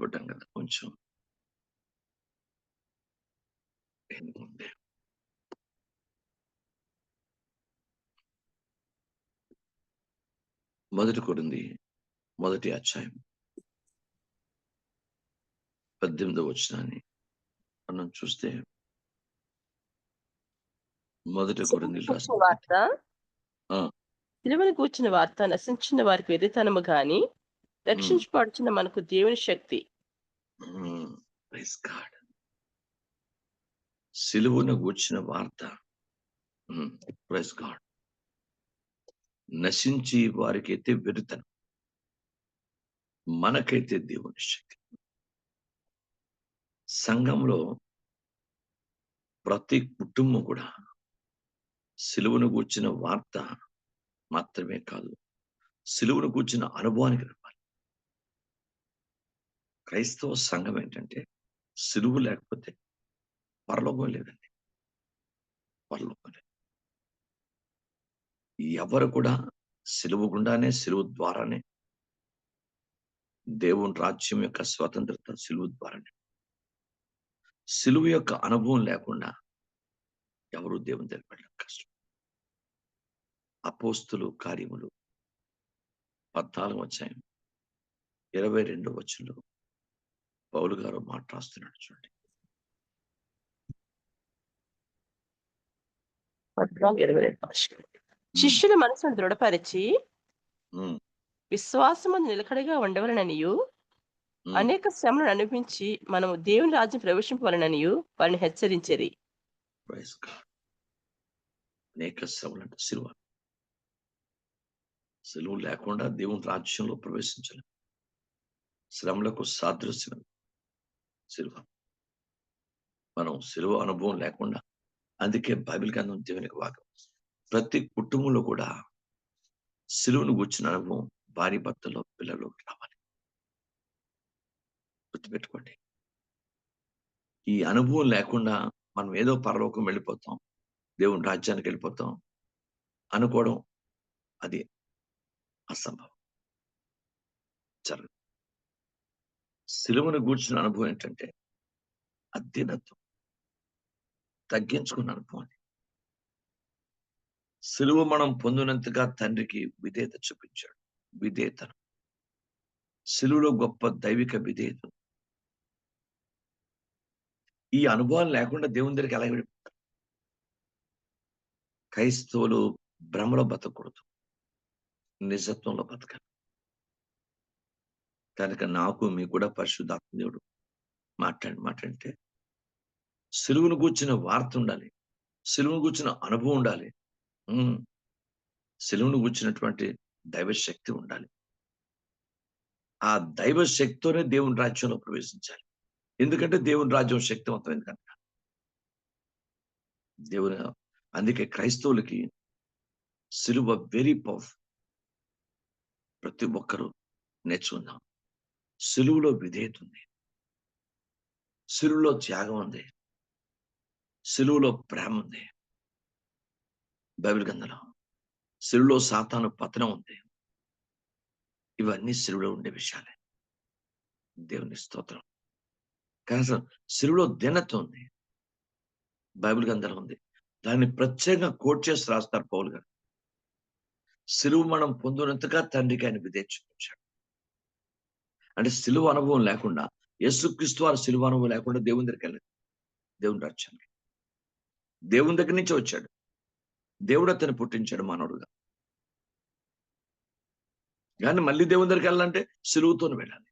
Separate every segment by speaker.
Speaker 1: చూడటం కదా కొంచెం. మొదటి కొరింది మొదటి అధ్యాయం పద్దెనిమిదో వచ్చినాన్ని మనం చూస్తే మొదటి కొరింది
Speaker 2: వార్త?
Speaker 1: ఆ.
Speaker 2: సిలువను కూర్చిన వార్త నశించిన వారికి వెరితనము గాని రక్షించబడుచున్న మనకు దేవుని శక్తి.
Speaker 1: Mm, సిలువును గూర్చిన వార్త. Mm, ప్రైజ్ గాడ్ నశించి వారికైతే వెరుతను మనకైతే దేవుని శక్తి. సంఘంలో ప్రతి కుటుంబం కూడా సిలువను కూర్చిన వార్త మాత్రమే కాదు సిలువను కూర్చిన అనుభవానికి క్రైస్తవ సంఘం ఏంటంటే సిలువు లేకపోతే పరలోకం లేదండి. పరలోకం లేదు. ఎవరు కూడా సిలువు గుండానే సిలువు ద్వారానే దేవుని రాజ్యం యొక్క స్వతంత్రత సిలువు ద్వారానే. సిలువు యొక్క అనుభవం లేకుండా ఎవరు దేవుని తెలిపడం కష్టం. అపోస్తులు కార్యములు పద్నాలుగు వచ్చాయి ఇరవై రెండు వచ్చంలో పౌలు గారు చూడండి.
Speaker 2: ఇరవై రెండు భాషలు. శిష్యుల మనసును దృఢపరిచి విశ్వాసము నిలకడగా ఉండవలననియు అనేక శ్రమలను అనిపించి మనము దేవుని రాజ్యం ప్రవేశింపవలననియు వారిని హెచ్చరించేది.
Speaker 1: అనేక శ్రమలు అంటే సిలువ. సిలువ లేకుండా దేవుని రాజ్యంలో ప్రవేశించలేం. శ్రమలకు సాదృశ్యం. సిలువ. మనం సిలువ అనుభవం లేకుండా అందుకే బైబిల్ గ్రంథం దేవునికి వాగం ప్రతి కుటుంబంలో కూడా సిలువను కూర్చున్న అనుభవం భార్య భర్తలో పిల్లలు రావాలి. గుర్తుపెట్టుకోండి. ఈ అనుభవం లేకుండా మనం ఏదో పరలోకం వెళ్ళిపోతాం దేవుని రాజ్యానికి వెళ్ళిపోతాం అనుకోవడం అది అసంభవం. జరగదు. సిలువను గూర్చిన అనుభవం ఏంటంటే అధీనత్వం తగ్గించుకున్న అనుభవం అది సిలువ మనం పొందినంతగా తండ్రికి విధేయత చూపించాడు. విధేయతను. సిలువలో గొప్ప దైవిక విధేయత ఈ అనుభవం లేకుండా దేవుని దగ్గరికి ఎలా వెళ్ళిపోతారు క్రైస్తవులు భ్రమలో బతకూడదు. నిజత్వంలో బతకాలి. కనుక నాకు మీ కూడా పరిశుద్ధాత్మ దేవుడు. మాట్లాడి మాట్లాడితే సిలువును కూర్చిన వార్త ఉండాలి. సిలువును కూర్చిన అనుభవం ఉండాలి. ఉమ్. సిలువును కూర్చున్నటువంటి దైవ శక్తి ఉండాలి. ఆ దైవ శక్తితోనే దేవుని రాజ్యంలో ప్రవేశించాలి. ఎందుకంటే దేవుని రాజ్యం శక్తివంతమైంది కనుక. దేవుని అందుకే క్రైస్తవులకి సిలువ వెరీ పవర్ఫుల్ ప్రతి ఒక్కరూ నేర్చుకుందాం. సులువులో విధేయత ఉంది. సులువులో త్యాగం ఉంది. సులువులో ప్రేమ ఉంది. బైబిల్ గంధలో సిలువలో సాతాను పతనం ఉంది. ఇవన్నీ సిలువలో ఉండే విషయాలే. దేవుని స్తోత్రం. కనీసం సిలువలో దినత్వం ఉంది. బైబిల్ గంధలో ఉంది. దాన్ని ప్రత్యేకంగా కోట్ చేసి రాస్తారు పౌలు గారు. సిలువు మనం పొందినంతగా తండ్రికి ఆయన విధేయ చూపించాడు. అంటే సిలువ అనుభవం లేకుండా యేసుక్రీస్తు వారి సిలువ అనుభవం లేకుండా దేవుని దగ్గరికి వెళ్ళలేదు. దేవుని రాజ్యానికి దేవుని దగ్గర నుంచి వచ్చాడు. దేవుడు అతను పుట్టించాడు మానవుడుగా. కానీ మళ్ళీ దేవుని దగ్గరికి వెళ్ళాలంటే సిలువుతో వెళ్ళాలి.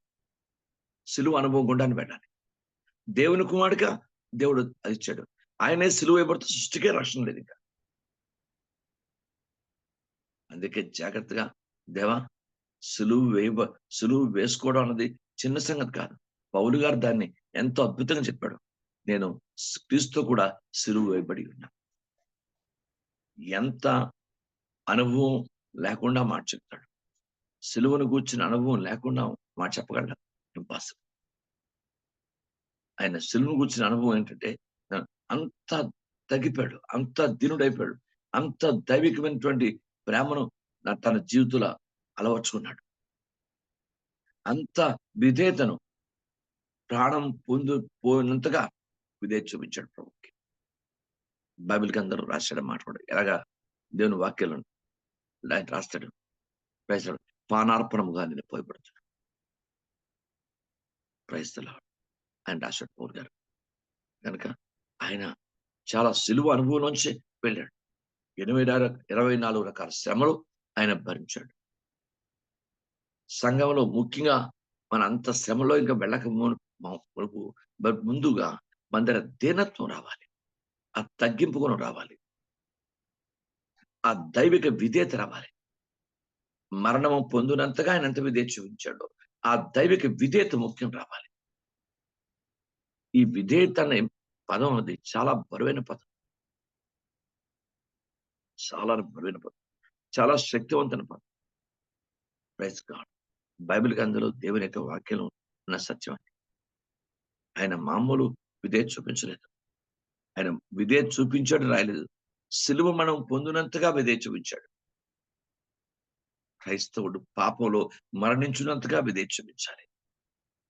Speaker 1: సిలువ అనుభవం గుండాన్ని వెళ్ళాలి. దేవుని కుమారుడిగా దేవుడు ఇచ్చాడు. ఆయనే సిలువ వేయబడితే సృష్టికే రక్షణ లేదు ఇంకా. అందుకే జాగ్రత్తగా దేవా సులువు వేయ సులువు వేసుకోవడం అన్నది చిన్న సంగతి కాదు. పౌలు గారు దాన్ని ఎంతో అద్భుతంగా చెప్పాడు. నేను క్రీస్తు కూడా సులువు వేయబడి ఉన్నా. ఎంత అనుభవం లేకుండా మాట చెప్తాడు. సులువును కూర్చున్న అనుభవం లేకుండా మాట చెప్పగలడా ఇంపాసిబుల్. ఆయన సులువును కూర్చున్న అనుభవం ఏంటంటే అంత తగ్గిపోయాడు అంత దినుడైపోయాడు అంత దైవికమైనటువంటి ప్రేమను నా తన జీవితంలో అలవర్చుకున్నాడు అంత విధేతను ప్రాణం పొందు పోయినంతగా విధేత చూపించాడు ప్రభుకి. బైబిల్కి అందరూ రాశాడు మాట్లాడు ఎలాగా? దేవుని వాక్యాలను ఆయన రాస్తాడు. రాస్తాడు పానార్పణముగా నేను పోయబడుతాడు క్రైస్తలో ఆయన రాశాడు పౌరు గారు. కనుక ఆయన చాలా సిలువ అనుభవం నుంచి వెళ్ళాడు ఎనభై ఇరవై నాలుగు రకాల శ్రమలు ఆయన భరించాడు. సంఘంలో ముఖ్యంగా మన అంత శ్రమలో ఇంకా వెళ్ళక మునుపు ముందుగా మన దగ్గర దీనత్వం రావాలి. ఆ తగ్గింపు గుణం రావాలి. ఆ దైవిక విధేయత రావాలి. మరణము పొందినంతగా ఆయన ఎంత విధేయత చూపించాడు ఆ దైవిక విధేయత ముఖ్యం రావాలి. ఈ విధేయత అనే పదం అనేది చాలా బరువైన పదం. చాలా బరువైన పదం. చాలా శక్తివంతమైన పదం. ప్రైజ్ గాడ్ బైబిల్ గ్రంథంలో దేవుని యొక్క వాక్యం ఉన్న సత్యం అది. ఆయన మామూలు విధేయ చూపించలేదు. ఆయన విధేయ చూపించాడు రాయలేదు. సిలువ మనం పొందినంతగా విధేయ చూపించాడు. క్రైస్తవుడు పాపంలో మరణించినంతగా విధేయ చూపించాలి.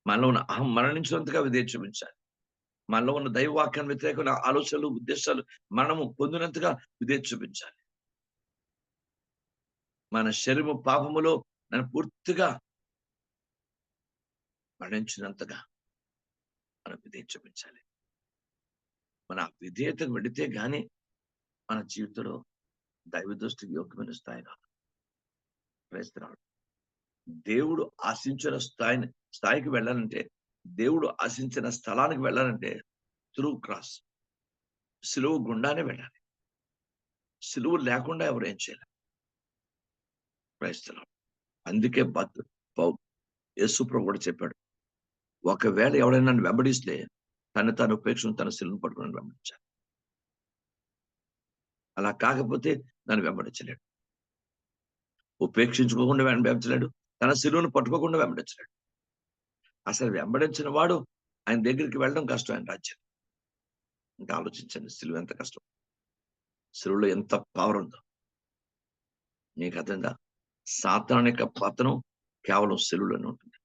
Speaker 1: మనలో ఉన్న అహం మరణించినంతగా విధేయ చూపించాలి. మనలో ఉన్న దైవవాక్యాన్ని వ్యతిరేకమైన ఆలోచనలు ఉద్దేశాలు మనము పొందినంతగా విధేయ చూపించాలి. మన శరీరము పాపములో నన్ను పూర్తిగా మరణించినంతగా మనం విధేయ చూపించాలి మన విధేయతకు వెడితే గాని మన జీవితంలో దైవ దృష్టికి యోగ్యమైన స్థాయి రాదు. ప్రయత్నాడు దేవుడు ఆశించిన స్థాయిని స్థాయికి వెళ్ళాలంటే దేవుడు ఆశించిన స్థలానికి వెళ్ళాలంటే త్రూ క్రాస్. సిలువు గుండానే వెళ్ళాలి. సిలువు లేకుండా ఎవరు ఏం చేయలేరు ప్రయత్నం అందుకే బత్ యేసుప్రభు కూడా చెప్పాడు ఒకవేళ ఎవడైనా నన్ను వెంబడిస్తే తను తాను ఉపేక్షను తన శిలును పట్టుకుని వెంబడించాలి. అలా కాకపోతే నన్ను వెంబడించలేడు. ఉపేక్షించుకోకుండా వెంబడించలేడు. తన శిలువును పట్టుకోకుండా వెంబడించలేడు. అసలు వెంబడించిన వాడు ఆయన దగ్గరికి వెళ్ళడం కష్టం ఆయన రాజ్యం. ఇంకా ఆలోచించండి సిలువ ఎంత కష్టం. సిలువలో ఎంత పవర్ ఉందో. మీకు అర్థంగా సాతాన్ పతనం కేవలం శిలువులోనే ఉంటుంది.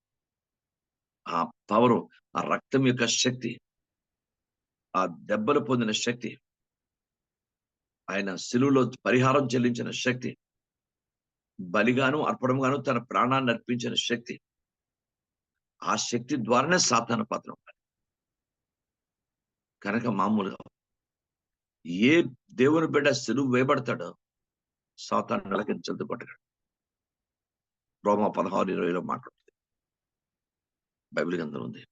Speaker 1: ఆ పవరు ఆ రక్తం యొక్క శక్తి ఆ దెబ్బలు పొందిన శక్తి ఆయన సిలువులో పరిహారం చెల్లించిన శక్తి బలిగాను అర్పణంగాను తన ప్రాణాన్ని అర్పించిన శక్తి. ఆ శక్తి ద్వారానే సాతాన పాత్రం కనుక మామూలుగా ఏ దేవుని బిడ్డ సిలువు వేయబడతాడో సాతాను నెలకి చెందు రోమ పదహారు ఇరవైలో మాట్లాడుతుంది. బైబిల్ గ్రంథం ఉంది.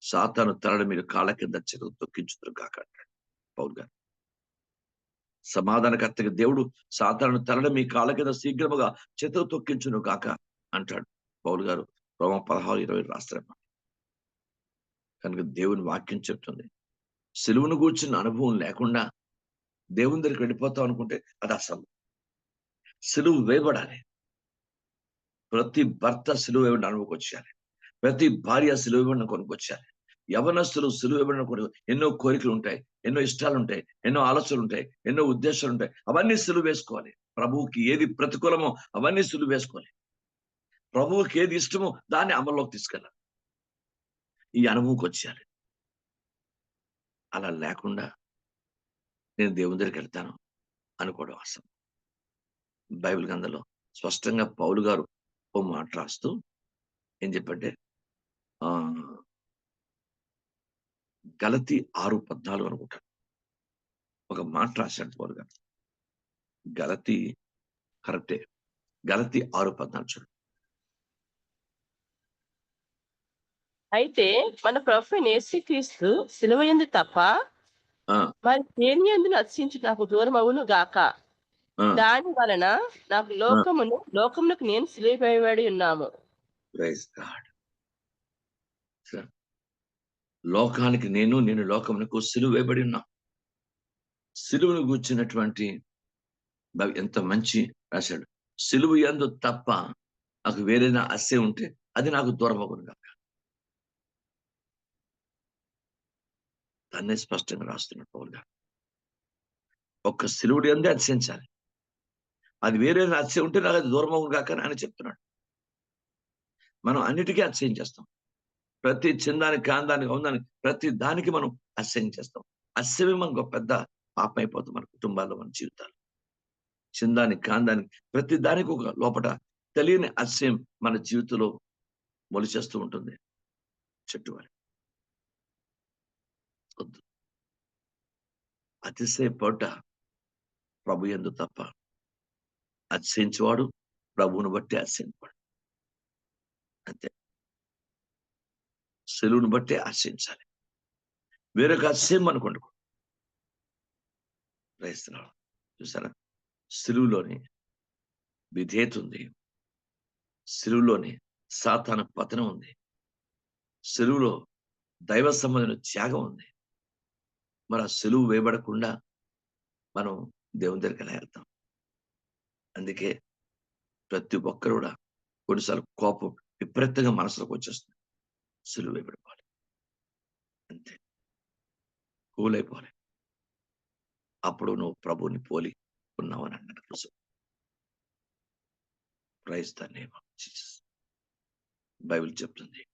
Speaker 1: సాతాను తరడు మీరు కాళ్ళ కింద చెరువు తొక్కించుతారు కాక అంటాడు పౌల్ గారు. సమాధానకర్తగా దేవుడు సాతాను తరడు మీ కాళ్ళ కింద శీఘ్రముగా చెతువు తొక్కించును కాక అంటాడు పౌల్ గారు. రోమ పదహారు ఇరవై రాస్తారన్నమాట. కనుక దేవుని వాక్యం చెప్తుంది. సెలువును కూర్చున్న అనుభవం లేకుండా దేవుని దగ్గరికి వెళ్ళిపోతాం అనుకుంటే అది అసలు. సిలువు వేయబడాలి. ప్రతి భర్త సిలువ ఇవ్వడం వచ్చేయాలి. ప్రతి భార్య సిలువ ఇవ్వడం కొనుక్కొచ్చాలి యవనస్తులు సిలువ ఇవ్వడం కొను ఎన్నో కోరికలు ఉంటాయి ఎన్నో ఇష్టాలు ఉంటాయి ఎన్నో ఆలోచనలు ఉంటాయి ఎన్నో ఉద్దేశాలు ఉంటాయి అవన్నీ సులువు వేసుకోవాలి. ప్రభువుకి ఏది ప్రతికూలమో అవన్నీ సులువు వేసుకోవాలి. ప్రభువుకి ఏది ఇష్టమో దాన్ని అమల్లోకి తీసుకెళ్ళాలి. ఈ అనుభవంకి వచ్చేయాలి అలా లేకుండా నేను దేవుని దగ్గరికి వెళ్తాను అనుకోవడం అసలు బైబిల్ గ్రంథంలో స్పష్టంగా పౌలు గారు ఓ మాట రాస్తూ ఏం చెప్పంటే ఆ గలతి ఆరు పద్నాలుగు అనుకుంటాను ఒక మాట రాశాడు పౌలు గారు. గలతి కరెక్టే. గలతి ఆరు పద్నాలుగు చూడు.
Speaker 2: అయితే మన ప్రభు యేసుక్రీస్తు సిలువ ఎందు తప్ప. మరి దేని ఎందు నశించి నాకు దూరం అవును గాక. దాని వలన నాకు లోకమును లోకమునకు నేను సిలువబడి ఉన్నాము.
Speaker 1: లోకానికి నేను నేను లోకమునకు సిలువ వేయబడి ఉన్నా. సిలువను కూర్చున్నటువంటి ఎంత మంచి రాశాడు. సిలువ ఎందు తప్ప నాకు వేరేనా అస్సే ఉంటే అది నాకు దూరం కాక దాన్నే స్పష్టంగా రాస్తున్నాడు పౌల్ గారు. ఒక్క సిలువుడు ఎందే అతిశించాలి అది వేరే అతిశయం ఉంటే నాకు అది దూరం కాక అని చెప్తున్నాడు. మనం అన్నిటికీ అతిశయం చేస్తాం. ప్రతి చిన్నానికి కాందానికి అవుదానికి ప్రతి దానికి మనం అసహ్యం చేస్తాం. అసహ్యం మనకు ఒక పెద్ద పాపం అయిపోతుంది మన కుటుంబాల్లో మన జీవితాలు చిందానికి కాందానికి ప్రతి దానికి ఒక లోపల తెలియని అసహ్యం మన జీవితంలో మొలిచేస్తూ ఉంటుంది. చెట్టు వారి వద్దు. అతిశయపడ్డ ప్రభు ఎందు తప్ప అతిశయించేవాడు ప్రభువును బట్టి అతిశయించేవాడు అంతే. సెలువును బట్టి ఆశించాలి. వేరొక అతిశయం అనుకోండి. ప్రయత్నాలు చూసారా? సిలువులోని విధేయత ఉంది. సిలువులోని సాతాన పతనం ఉంది. సెలువులో దైవ సంబంధమైన త్యాగం ఉంది. మరి ఆ సెలువు వేయబడకుండా మనం దేవుని దగ్గరికి వెళ్తాం? అందుకే ప్రతి ఒక్కరు కూడా కొన్నిసార్లు కోపం విపరీతంగా మనసులోకి వచ్చేస్తుంది. సులువు వేయబడిపోవాలి అంతే. కూల్ అప్పుడు నువ్వు ప్రభుని పోలి ఉన్నావు అని అన్నాడు రుజు praise the name of Jesus. Bible చెప్తుంది.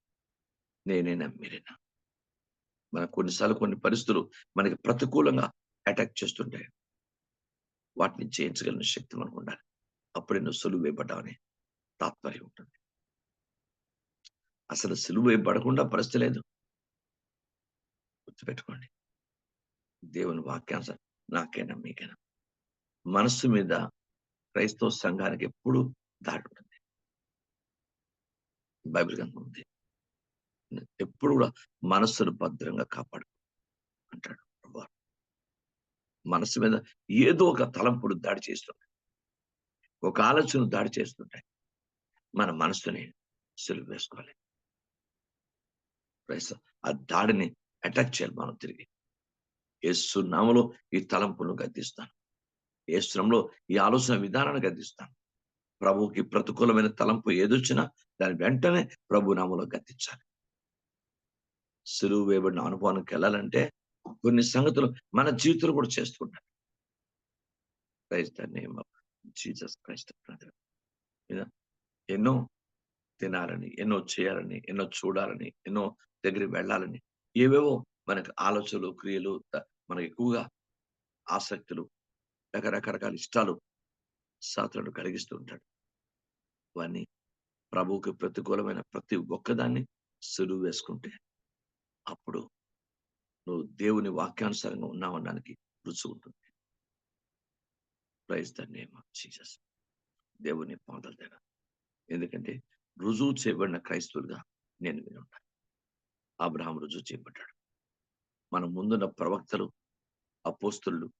Speaker 1: నేనైనా మీరైనా మన కొన్నిసార్లు కొన్ని పరిస్థితులు మనకి ప్రతికూలంగా అటాక్ చేస్తుంటాయి. వాటిని జయించగలిగిన శక్తి మనకు ఉండాలి. అప్పుడే నువ్వు సులువు వేయబడ్డావని తాత్పర్యం ఉంటుంది. అసలు సులువు పడకుండా పరిస్థితి లేదు. గుర్తుపెట్టుకోండి. దేవుని వాక్యానుసారం నాకైనా మీకైనా మనస్సు మీద క్రైస్తవ సంఘానికి ఎప్పుడు దాడి ఉంటుంది. బైబిల్ గ్రంథం ఉంది. ఎప్పుడు కూడా మనస్సును భద్రంగా కాపాడు అంటాడు మనసు మనస్సు మీద ఏదో ఒక తలంపుడు దాడి చేస్తుంటాయి. ఒక ఆలోచన దాడి చేస్తుంటాయి. మన మనసుని సులువు వేసుకోవాలి. క్రైస్త- ఆ దాడిని అటాక్ చేయాలి మనం తిరిగి. యేసు నామలో ఈ తలంపులను గద్దిస్తాను. యేసునంలో ఈ ఆలోచన విధానాన్ని గద్దిస్తాను. ప్రభువుకి ప్రతికూలమైన తలంపు ఏదొచ్చినా దాని వెంటనే ప్రభు నామలో గద్దించాలి. సులువు వేయబడిన అనుభవానికి వెళ్ళాలంటే కొన్ని సంగతులు మన జీవితంలో కూడా చేస్తుంటాయి క్రైస్త నేమ్ జీసస్ క్రైస్త ఎన్నో తినాలని ఎన్నో చేయాలని ఎన్నో చూడాలని ఎన్నో దగ్గరికి వెళ్ళాలని. ఏవేవో మనకు ఆలోచనలు క్రియలు మనకు ఎక్కువగా ఆసక్తులు రకరకరకాల ఇష్టాలు సాతులను కలిగిస్తూ ఉంటాడు. వాన్ని ప్రభువుకి ప్రతికూలమైన ప్రతి ఒక్కదాన్ని సులువు వేసుకుంటే అప్పుడు నువ్వు దేవుని వాక్యానుసారంగా ఉన్నావనడానికి రుచి ఉంటుంది. Praise the name of Jesus దేవుని పాదాల దగ్గర. ఎందుకంటే రుజువు చేయబడిన క్రైస్తవులుగా నేను వినుంటాను అబ్రహాం రుజువు చేయబడ్డాడు. మన ముందున్న ప్రవక్తలు అపోస్తులు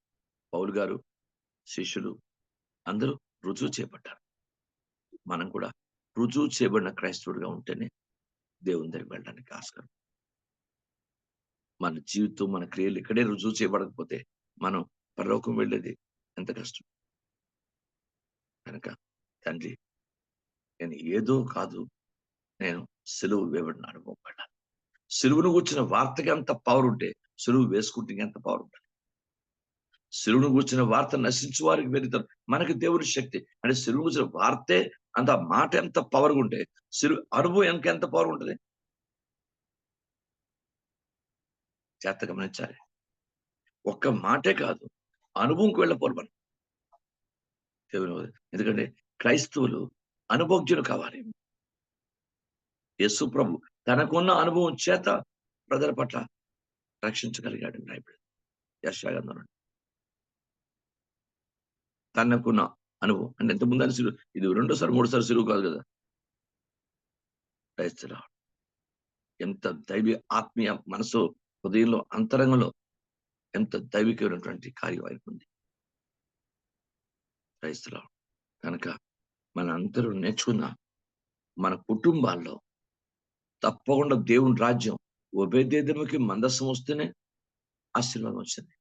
Speaker 1: పౌలు గారు శిష్యులు అందరూ రుజువు చేయబడ్డారు. మనం కూడా రుజువు చేయబడిన క్రైస్తవుడిగా ఉంటేనే దేవుని దగ్గరికి వెళ్ళడానికి ఆస్కారం. మన జీవితం మన క్రియలు ఇక్కడే రుజువు చేయబడకపోతే మనం పరలోకం వెళ్ళేది ఎంత కష్టం. కనుక తండ్రి నేను ఏదో కాదు నేను సెలవు వేయబడిన అనుభవం పడ్డాను సెలువును కూర్చిన వార్తకి ఎంత పవర్ ఉంటే సులువు వేసుకుంటే ఎంత పవర్ ఉంటుంది? సెలువును కూర్చిన వార్త నశించు వారికి వెళ్తారు. మనకి దేవుని శక్తి. అంటే సెలువు కూర్చిన వార్తే అంత మాట ఎంత పవర్ ఉంటే సెలువు అనుభవం ఎంత ఎంత పవర్ ఉంటుంది? చేత గమనించాలి. ఒక్క మాటే కాదు అనుభవంకి వెళ్ళపోరు మనం. దేవుని ఎందుకంటే క్రైస్తవులు అనుభోగ్యులు కావాలి. యేసు ప్రభు తనకున్న అనుభవం చేత ప్రజల పట్ల రక్షించగలిగాడు రాయబడి యశాగంధం తనకున్న అనుభవం. అంటే ఎంత ముందని సిరువు ఇది రెండోసారి మూడోసారి సిరువు కాదు కదా? క్రైస్తవులు ఎంత దైవ ఆత్మీయ మనసు హృదయంలో అంతరంగంలో ఎంత దైవికమైనటువంటి కార్యం అయిపోయింది. ఉంది కనుక మన అందరూ నేర్చుకున్న మన కుటుంబాల్లో తప్పకుండా దేవుని రాజ్యం ఉభయదేదముకి మందస్సం వస్తేనే ఆశీర్వాదం వచ్చింది.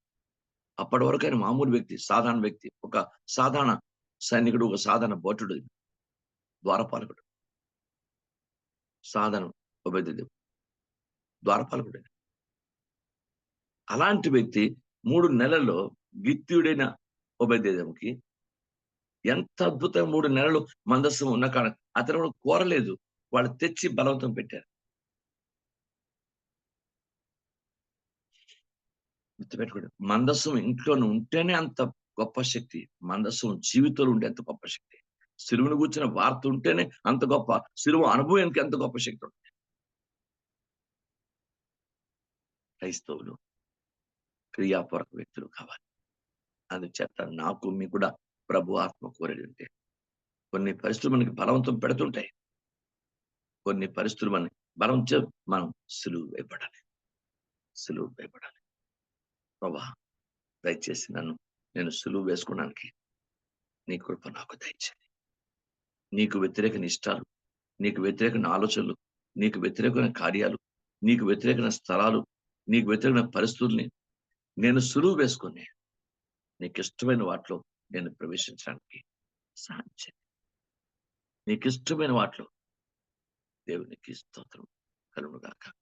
Speaker 1: అప్పటి వరకు ఆయన మామూలు వ్యక్తి సాధారణ వ్యక్తి ఒక సాధారణ సైనికుడు ఒక సాధారణ భటుడు ద్వారపాలకుడు. సాధారణ ఉభయదేవుడు ద్వారపాలకుడు. అలాంటి వ్యక్తి మూడు నెలల్లో విత్తుడైన ఉభయదేవుకి ఎంత అద్భుతంగా మూడు నెలలు మందస్సం ఉన్న కాడ అతను కూడా కోరలేదు. వాళ్ళు తెచ్చి బలవంతం పెట్టారు. గుర్తుపెట్టుకోండి మందస్సు ఇంట్లోనే ఉంటేనే అంత గొప్ప శక్తి మందస్సు జీవితంలో ఉండే అంత గొప్ప శక్తి. సిరువును కూర్చున్న వార్త ఉంటేనే అంత గొప్ప సిరువు అనుభవానికి ఎంత గొప్ప శక్తి ఉంటుంది. క్రైస్తవులు క్రియాపూర్వక వ్యక్తులు కావాలి. అందుచేత నాకు మీ కూడా ప్రభు ఆత్మ కోరేది ఉంటే. కొన్ని పరిస్థితులు మనకి బలవంతం పెడుతుంటాయి. కొన్ని పరిస్థితులు మన బలం మనం సులువు భయపడాలి సులువు భయపడాలి ప్రభా దయచేసి నన్ను నేను సులువు వేసుకోవడానికి నీ కృప నాకు దయచేది నీకు వ్యతిరేకన ఇష్టాలు నీకు వ్యతిరేకమైన ఆలోచనలు నీకు వ్యతిరేకమైన కార్యాలు నీకు వ్యతిరేకమైన స్థలాలు నీకు వ్యతిరేకమైన పరిస్థితుల్ని నేను సులువు వేసుకుని నీకు ఇష్టమైన వాటిలో నేను ప్రవేశించడానికి సహాయం నీకు ఇష్టమైన వాటిలో దేవునికి స్తోత్రం కలుగునుగాక.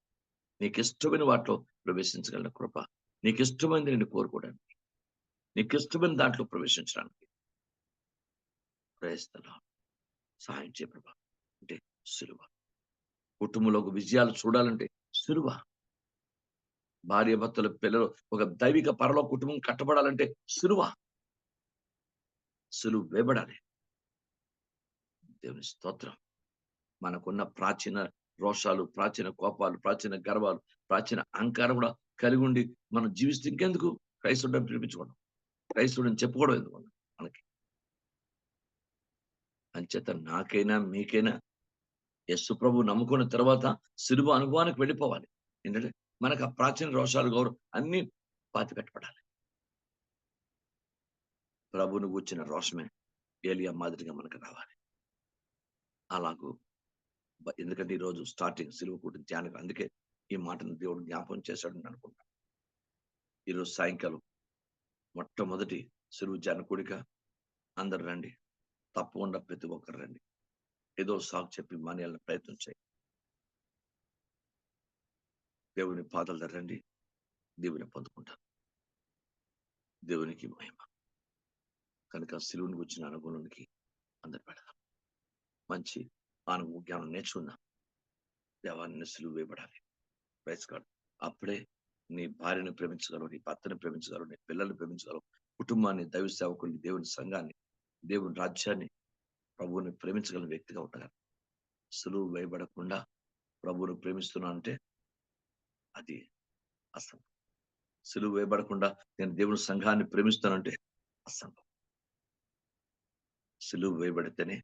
Speaker 1: నీకు ఇష్టమైన వాటిలో ప్రవేశించగల కృప నీకు ఇష్టమైనది నేను కోరుకోవడానికి నీకు ఇష్టమైన దాంట్లో ప్రవేశించడానికి. ప్రయత్నాలు సహాయం చే ప్రభా. అంటే సులువ. కుటుంబంలో ఒక విజయాలు చూడాలంటే సులువ. భార్య భర్తల పిల్లలు ఒక దైవిక పరలో కుటుంబం కట్టబడాలంటే సులువ. సులువు వేయబడాలి దేవుని స్తోత్రం. మనకున్న ప్రాచీన రోషాలు ప్రాచీన కోపాలు ప్రాచీన గర్వాలు ప్రాచీన అహంకారం కూడా కలిగి ఉండి మనం జీవిస్తే ఇంకెందుకు? క్రైస్తవుడు పిలిపించుకోవడం. అని చెప్పుకోవడం ఎందుకు? మనకి. అంచేత నాకైనా మీకైనా యస్సు ప్రభు నమ్ముకున్న తర్వాత సిలువ అనుభవానికి వెళ్ళిపోవాలి. ఏంటంటే మనకు ఆ ప్రాచీన రోషాలు గౌరవం అన్ని పాతి పెట్టబడాలి. ప్రభును కూర్చిన రోషమే ఏలియా మాదిరిగా మనకు రావాలి. అలాగూ ఎందుకంటే ఈ రోజు స్టార్టింగ్ సిలువ కూడిన ధ్యానం అందుకే ఈ మాటను దేవుడు జ్ఞాపకం చేశాడని అనుకుంటా. ఈరోజు సాయంకాలం మొట్టమొదటి సిలువ ధ్యాన కూడిక అందరు రండి. తప్పకుండా ప్రతి ఒక్కరు రండి. ఏదో సాగు చెప్పి మానేయాలని ప్రయత్నం చేయి దేవుని పాదలు ధరండి దేవుని పొందుకుంటారు దేవునికి మహిమ. కనుక సిలువుని వచ్చిన అనుగుణానికి అందరు పెడదాం. మంచి అనుభవ జ్ఞానం నేర్చుకుందాం? దేవాన్ని సిలువు వేయబడాలి. ప్రైస్ అప్పుడే నీ భార్యను ప్రేమించగలవు నీ భర్తను ప్రేమించగలవు నీ పిల్లల్ని ప్రేమించగలవు కుటుంబాన్ని దైవ సేవకుల్ని దేవుని సంఘాన్ని దేవుని రాజ్యాన్ని ప్రభువుని ప్రేమించగల వ్యక్తిగా ఉండగలరు సులువు వేయబడకుండా ప్రభువును ప్రేమిస్తున్నా అంటే అది అసంభవం. సులువు వేయబడకుండా నేను దేవుని సంఘాన్ని ప్రేమిస్తానంటే అసంభవం. సులువు వేయబడితేనే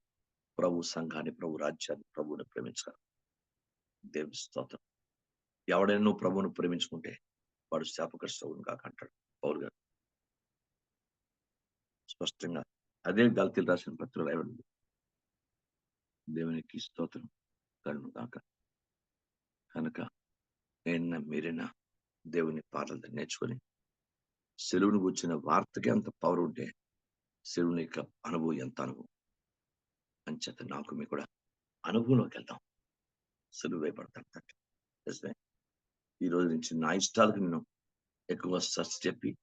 Speaker 1: ప్రభు సంఘాన్ని ప్రభు రాజ్యాన్ని ప్రభువుని ప్రేమించాలి దేవుని స్తోత్రం. ఎవడైనా నువ్వు ప్రభువును ప్రేమించుకుంటే వాడు శాపగ్రస్తవుని కాక అంటాడు పౌరు గారు. స్పష్టంగా అదే గల్తీలు రాసిన పత్రిక రాయబడింది దేవునికి స్తోత్రం కలును కాక కనుక నేను మీరైనా దేవుని పాటలు నేర్చుకొని సెలువును కూర్చున్న వార్తకి అంత పవర్ ఉంటే సెలువుని యొక్క అనుభవం ఎంత అనుభవం? అంచేత నాకు మీ కూడా అనుభవంలోకి వెళ్తాం సెలువు పడతాను నిజమే. ఈ రోజు నుంచి నా ఇష్టాలకు నేను ఎక్కువ సర్చ్ చెప్పి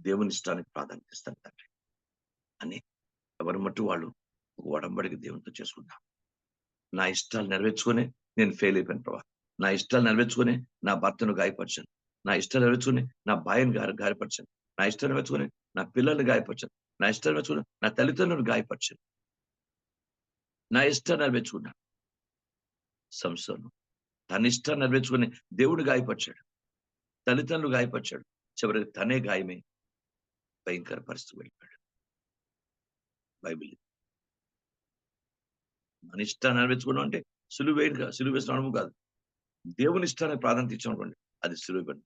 Speaker 1: దేవుని ఇష్టానికి ప్రాధాన్యత ఇస్తాను తండ్రి. అని ఎవరి మట్టు వాళ్ళు ఒక వడంబడికి దేవునితో చేసుకుందాం నా ఇష్టాలు నెరవేర్చుకునే నేను ఫెయిల్ అయిపోయాను ప్రభా. నా ఇష్టాలు నెరవేర్చుకునే నా భర్తను గాయపరిచాను. నా ఇష్టాలు నెరవేర్చుకొని నా భార్యను గాయ గాయపరిచాను. నా ఇష్టాలు నెరవేర్చుకొని నా పిల్లల్ని గాయపరిచాను. నా ఇష్టాలు నెరవేర్చుకొని నా తల్లిదండ్రులను గాయపరిచాను. నా ఇష్టం నెరవేర్చుకున్నా. సంస్థను తన ఇష్టం నెరవేర్చుకుని దేవుడు గాయపరిచాడు. తల్లిదండ్రులు గాయపరిచాడు. చివరికి తనే గాయమే భయంకర పరిస్థితి వెళ్ళిపోయాడు. బైబిల్. మన ఇష్టాన్ని నెరవేర్చుకోవడం అంటే సులువు వేయడు కాదు సులువు వేసిన అనుభవం కాదు. దేవుని ఇష్టానికి ప్రాధాన్యత ఇచ్చామనుకోండి అది సులువు పని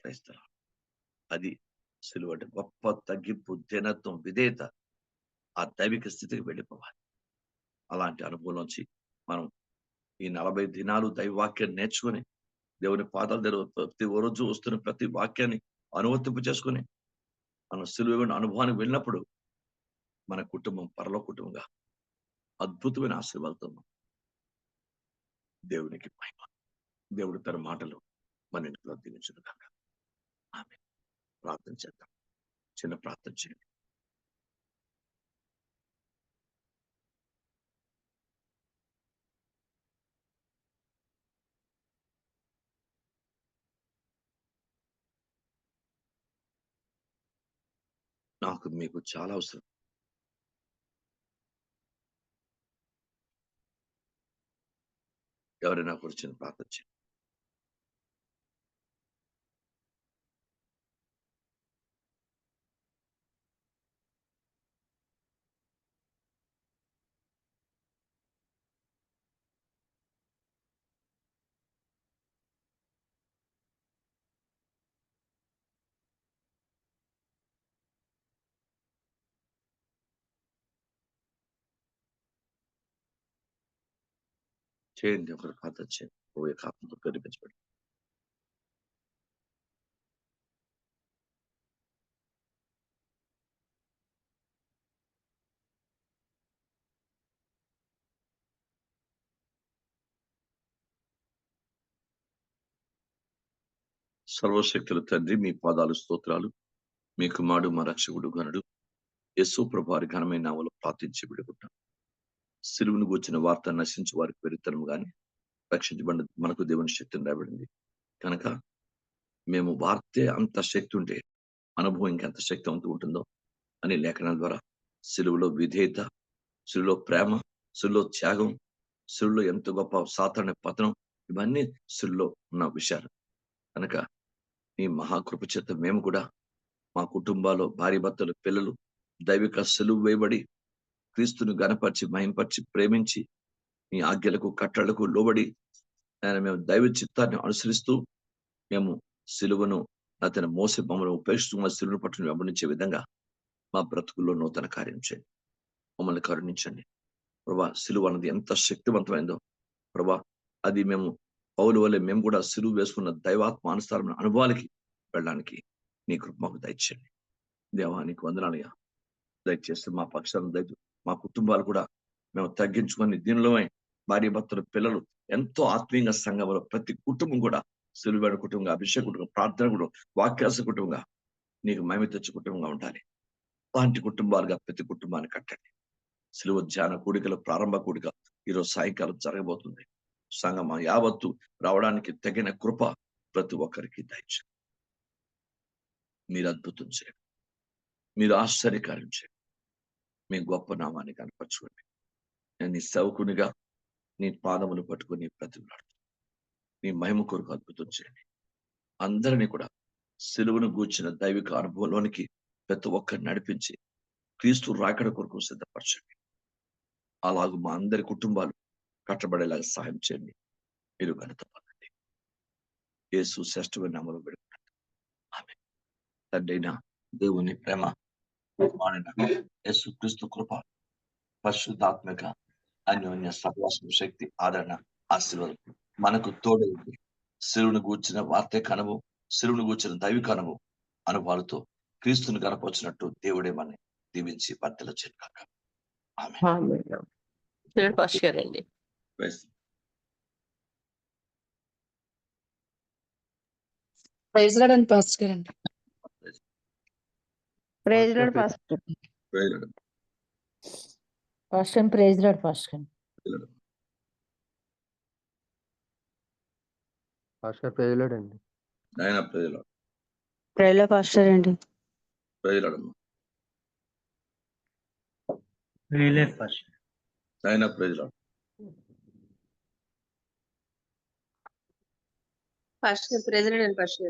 Speaker 1: క్రైస్తవం అది సులువు అంటే గొప్ప తగ్గింపు దినత్వం విధేయత. ఆ దైవిక స్థితికి వెళ్ళిపోవాలి. అలాంటి అనుభవంలోంచి మనం ఈ నలభై దినాలు దైవవాక్యాన్ని నేర్చుకుని దేవుని పాదాల దగ్గర ప్రతి రోజు వస్తున్న ప్రతి వాక్యాన్ని అనువర్తింపు చేసుకొని మనం సులువైన అనుభవానికి వెళ్ళినప్పుడు మన కుటుంబం పరలో కుటుంబంగా అద్భుతమైన ఆశీర్వాదంతో దేవునికి మహిమ దేవుడు తన మాటలు మన ఇంట్లో దీవించను కాక ఆమె ప్రార్థన చేద్దాం. చిన్న ప్రార్థన చేయండి. నాకు మీకు చాలా అవసరం. ఎవరైనా కూర్చొని ప్రార్థన చేయండి. చేయండి ఒకరు ప్రార్థన చేయండి ఓ యొక్క ఆత్మతో ప్రేరేపించబడి సర్వశక్తుల తండ్రి మీ పాదాలు స్తోత్రాలు మీ కుమారుడు మా రక్షకుడు గనుడు యశు ప్రభారి ఘనమైన నామలో ప్రార్థించి విడుకుంటాం సిలువును కూర్చిన వార్త నశించి వారికి పెరుగుతనం కానీ రక్షించబడి మనకు దేవుని శక్తిని రాబడింది. కనుక మేము వార్తే అంత శక్తి ఉంటే అనుభవం ఇంకెంత శక్తివంతం ఉంటుందో అని లేఖనాల ద్వారా సిలువలో విధేయత సిలువలో ప్రేమ సిలువలో త్యాగం సిలువలో ఎంత గొప్ప సాధారణ పతనం ఇవన్నీ సిలువలో ఉన్న విషయాలు. కనుక మీ మహాకృప చేత మేము కూడా మా కుటుంబాల్లో భార్య భర్తలు పిల్లలు దైవిక సెలువు వేయబడి క్రీస్తును గనపరిచి మహింపరిచి ప్రేమించి మీ ఆజ్ఞలకు కట్టడలకు లోబడి ఆయన మేము దైవ చిత్తాన్ని అనుసరిస్తూ మేము సిలువను అతని మోసే మమ్మల్ని ఉపేక్షిస్తూ మా సిలువను పట్టుకుని వెంబడించే విధంగా మా బ్రతుకుల్లో నూతన కార్యం చేయండి. మమ్మల్ని కరుణించండి. ప్రభా సిలువ అన్నది ఎంత శక్తివంతమైందో. ప్రభా అది మేము పౌలు వల్లే మేము కూడా సిలువ వేసుకున్న దైవాత్మ అనుసారమైన అనుభవాలకి వెళ్ళడానికి నీ కృప మాకు దయచేయండి. దేవా నీకు వందనాలయ్యా దయచేసి మా పక్షాలను దయ మా కుటుంబాలు కూడా మేము తగ్గించుకొని దీనిలో భార్య భర్తలు పిల్లలు ఎంతో ఆత్మీయంగా సంఘంలో ప్రతి కుటుంబం కూడా సిలువైన కుటుంబంగా అభిషేక కుటుంబం ప్రార్థన కుటుంబం వాక్యాస కుటుంబంగా నీకు మేమే తెచ్చు కుటుంబంగా ఉండాలి. అలాంటి కుటుంబాలుగా ప్రతి కుటుంబాన్ని కట్టండి. సులువ ధ్యాన కూడికల ప్రారంభ కూడిక ఈరోజు సాయంకాలం జరగబోతుంది. సంఘం యావత్తు రావడానికి తగిన కృప ప్రతి ఒక్కరికి దయచు మీరు అద్భుతం చేయండి. మీరు ఆశ్చర్యకారం చేయండి. మీ గొప్ప నామాన్ని కనపరచుకోండి. నేను నీ సేవకునిగా నీ పాదములు పట్టుకుని ప్రతిలాడు నీ మహిమ కొరకు అద్భుతం చేయండి. అందరినీ కూడా సెలువును గూర్చిన దైవిక అనుభవంలోనికి ప్రతి ఒక్కరిని నడిపించి క్రీస్తు రాకడ కొరకు సిద్ధపరచండి. అలాగూ మా అందరి కుటుంబాలు కట్టబడేలాగా సహాయం చేయండి. మీరు ఘనత పొందండి. యేసు శ్రేష్టమైన అమలు పెడుతున్నాడు ఆమె తండ్రైన దేవుని ప్రేమ కుమారుడైన యేసు క్రీస్తు కృప పరిశుద్ధాత్మక అన్యోన్య సహవాసం శక్తి ఆదరణ ఆశీర్వాదం మనకు తోడు శిలువును గూర్చిన వార్తే అనుభవం శిలువును గూర్చిన దైవిక అనుభవం అనుభవాలతో క్రీస్తుని గనపరిచినట్టు దేవుడే మన దీవించి భర్తల చెట్కాక ఆమె.
Speaker 2: పాస్టర్ గారు అండి
Speaker 3: ప్రైజ్ లాడ్ అండ్ పాస్టర్ గారు అండి
Speaker 4: praise Lord pastor first time praise Lord first time
Speaker 5: pastor అండి
Speaker 1: ఆయన ప్రజలు
Speaker 3: ప్రైజ్ లాడ్ పాస్టర్ అండి
Speaker 1: ప్రజలడమ్మ
Speaker 6: Relay first.
Speaker 1: ఆయన ప్రజలు
Speaker 7: ఫస్ట్ ప్రెసిడెంట్ ఫస్ట్